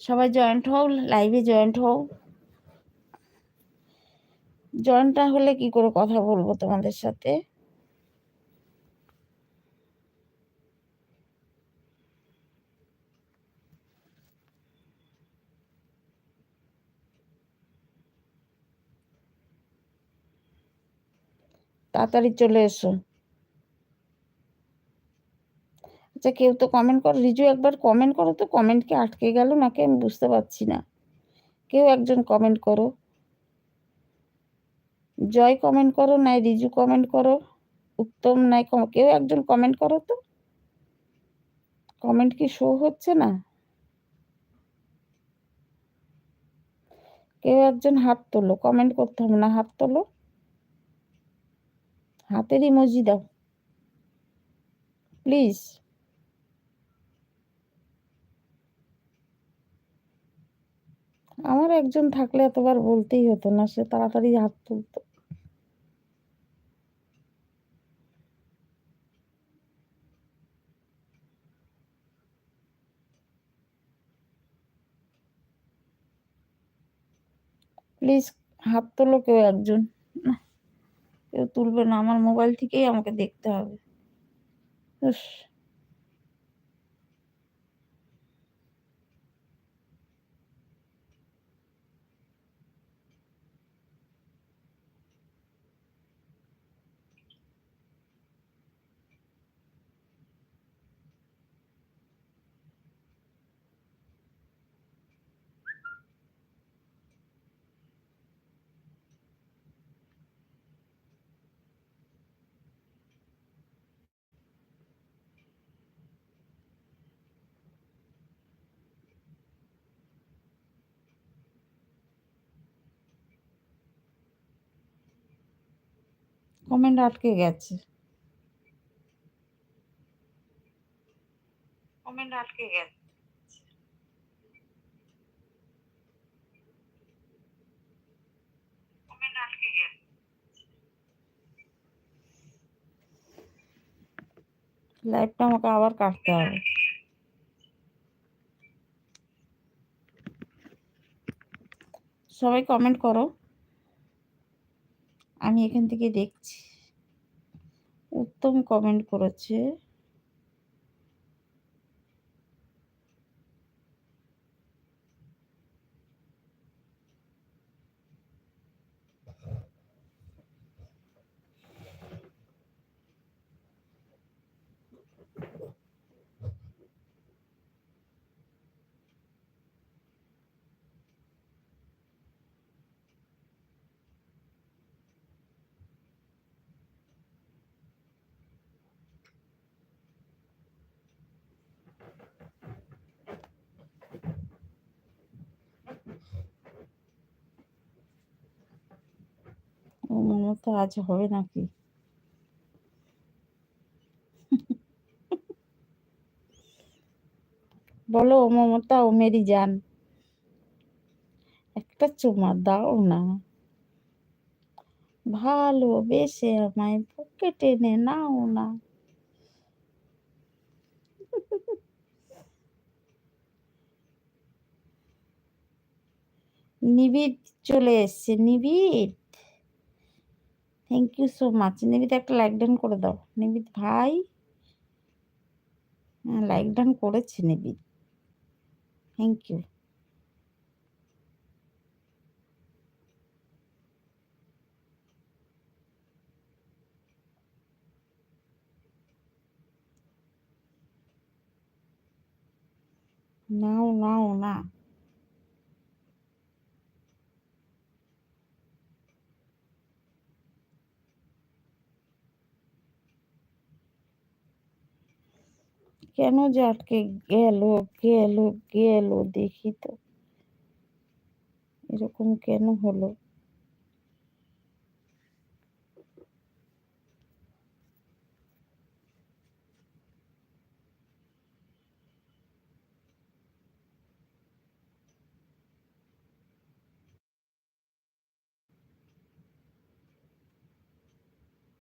সবাই জয়েন্ট হও লাইভে জয়েন্ট হও। জয়েন্টটা হলে কি করে কথা বলব তোমাদের সাথে? তাড়াতাড়ি চলে এসো। আচ্ছা কেউ তো কমেন্ট করো, রিজু একবার কমেন্ট করো তো কমেন্ট কি আটকে গেল নাকি আমি বুঝতে পারছি না। কেউ একজন কমেন্ট করো। জয় কমেন্ট করো, নাই রিজু কমেন্ট করো, উত্তম নাই কেউ একজন কমেন্ট করো তো। কমেন্ট কি শো হচ্ছে না? কেউ একজন হাত তোলো কমেন্ট করতে হবে না, হাত তোলো। হাতের ইমোজি দাও। প্লিজ আমার একজন থাকলে এতবার বলতেই হতো না, সে তাড়াতাড়ি হাত তুলতো। প্লিজ হাত তোলো কেউ একজন। কেউ তুলবে না, আমার মোবাইল থেকেই আমাকে দেখতে হবে। কমেন্ট আটকে গেছে। কমেন্ট আটকে গেছে। লাইভটা আমাকে আবার কাটতে হবে। সবাই কমেন্ট করো। আমি এখান থেকে দেখছি। উত্তম কমেন্ট করেছে। মমতা আজ হবে নাকি? বলো মমতা ও মেরি যান একটা চুমা দাও না। ভালো ভালোবেসে আমায় বুকে টেনে নাও না। নিবিড় চলে এসছে, Nibir. Thank you so much Nibir একটা লাইক ডান করে দাও। নিবিদ ভাই? হ্যাঁ লাইক ডান করেছে নিবিদ। থ্যাংক ইউ নাও নাও, না। কেন যে আটকে গেল গেল গেল দেখি তো। এরকম কেন হলো?